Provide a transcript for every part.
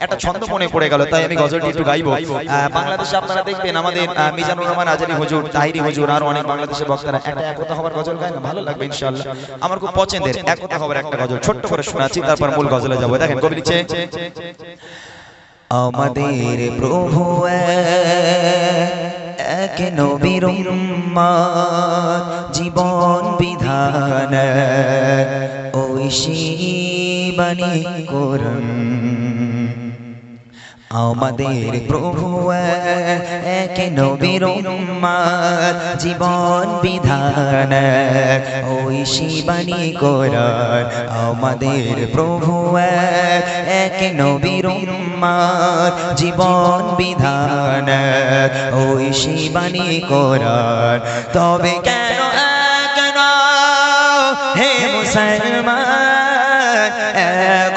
একটা ছন্দ মনে পড়ে গেল তাই আমি গজলটি একটু গাইবো। আহ, বাংলাদেশে আপনারা দেখবেন আমাদের মিজানুর রহমান আজারি হুজুর তাহিরি হুজুর আর অনেক বাংলাদেশের বক্তারা একটা একতা হবার গজল গায় না? ভালো লাগবে ইনশাআল্লাহ। আমার খুব পছন্দের একতা হবার একটা গজল। ছোট্ট করে শোনাচ্ছি তারপর মূল গজলে যাব। দেখেন কবি লিখছে আমাদের প্রভু এক নবীর উম্মত, জীবন বিধান ঐশী বাণী করুন। আমাদের প্রভু এক নবীর উম্মত, জীবন বিধান ওই শিবানী করার আমাদের প্রভু এক নবীর উম্মত, জীবন বিধান ওই শিবানী করার তবে কেন কেন হে মুসলমান এখন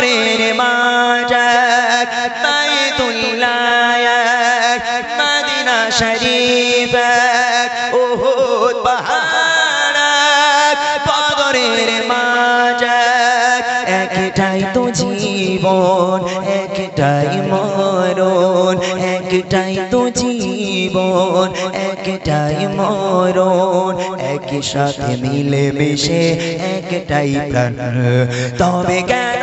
পদরের মাঝ বাইতুল্লাহ, মদিনা শরীফ, উহুদ পাহাড় পদরের মাঝ একটাই তো জীবন, একটাই মরণ, একটাই তো জীবন, একটাই মরণ। একই সাথে মিলে মিশে একটাই প্রাণ। তবে কেন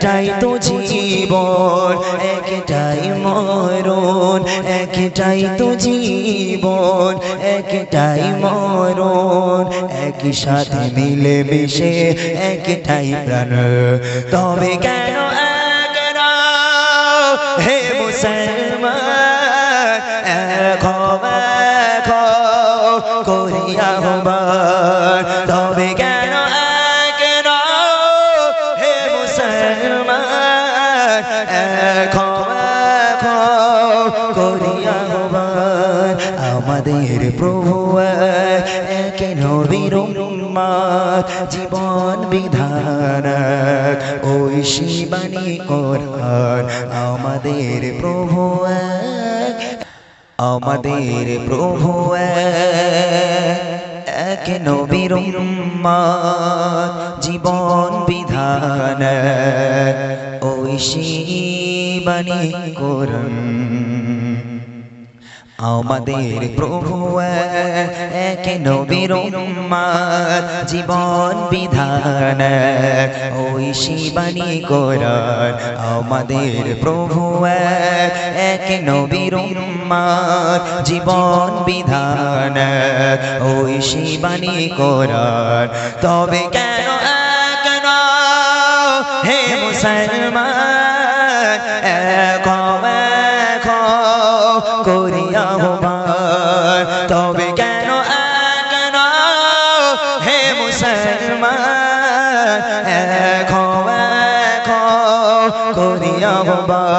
একটাই তো জীবন, একটাই মরণ, একটাই তো জীবন, একটাই মরণ একই সাথে মিলে মিশে একটাই প্রাণ। তবে কেন হে মুসলমান করিয়া তবে কেন উম্মত, জীবন বিধান। ওই শিবানী কোরআন আমাদের প্রভু আমাদের প্রভু এক, নবীর উম্মত, জীবন বিধান। ওই শিবানী কোরআন আমাদের প্রভু এক নবীর জীবন বিধান ওই শিবানী কোরআন। আমাদের প্রভু এক, নবীর জীবন বিধান ওই শিবানী কোরআন। তবে কেন কেন হে মুসলমান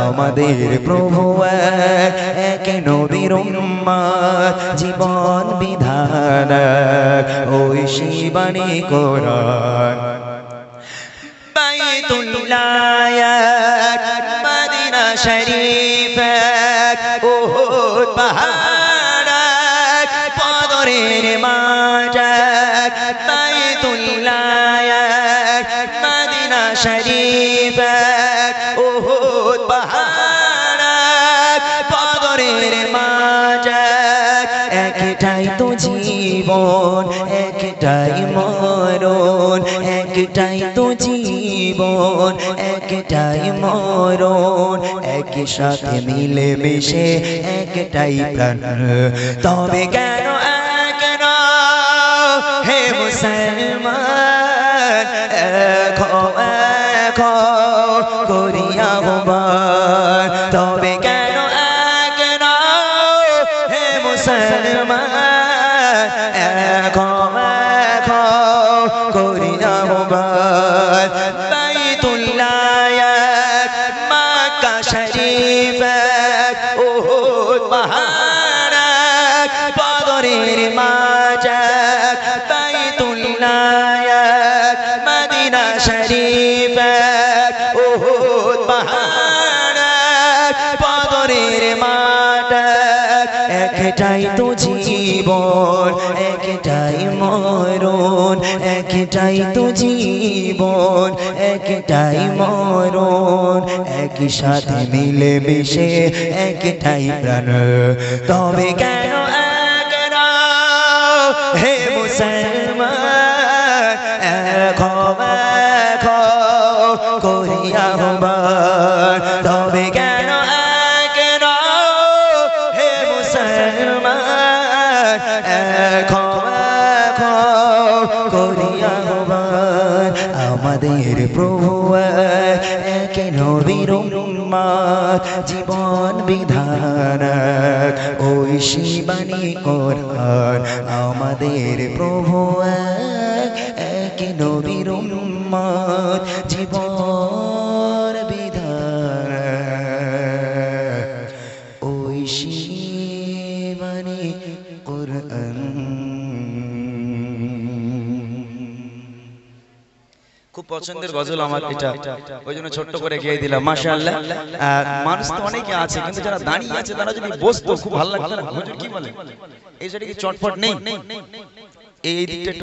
আমাদের প্রভু এক, নবীর জীবন বিধান ওই শিবানী কোরআন বাইতুল্লাহ মদিনা শরীফ উহুদ পাহাড় শরীফ উহুদ পাহাড় পদরের মাঝ একটাই তো জীবন, একটাই মরণ, একটাই তো জীবন, একটাই মরণ, একই সাথে মিলে মিশে একটাই প্রাণ। তবে কেন করিয়া হবার তবে কেন কেন হে মুসলমান? করিয়া হবার শরীফ উহুদ পাহাড় একটাই তো জীবন, একটাই মরণ, একটাই তো জীবন, একটাই মরণ একই সাথে মিলে মিশে একটাই প্রাণ। তবে কেন হে মুসলমান এখো মুসলমান আমাদের প্রভু নবীর উম্মাদ জীবন বিধান, ওই শিবানী কোরআন। আমাদের প্রভু এক নবীর জীবন খুব পছন্দের গজল আমার এটা। ওই জন্য ছোট্ট করে গিয়ে দিলাম মাসা আল্লাহ মানুষ তো অনেকে আছে কিন্তু যারা দাঁড়িয়ে আছে তারা যদি বসতো খুব ভালো লাগতো হুজুর কি বলে? এই সাইডে কি চটপট নেই? এই দিকটা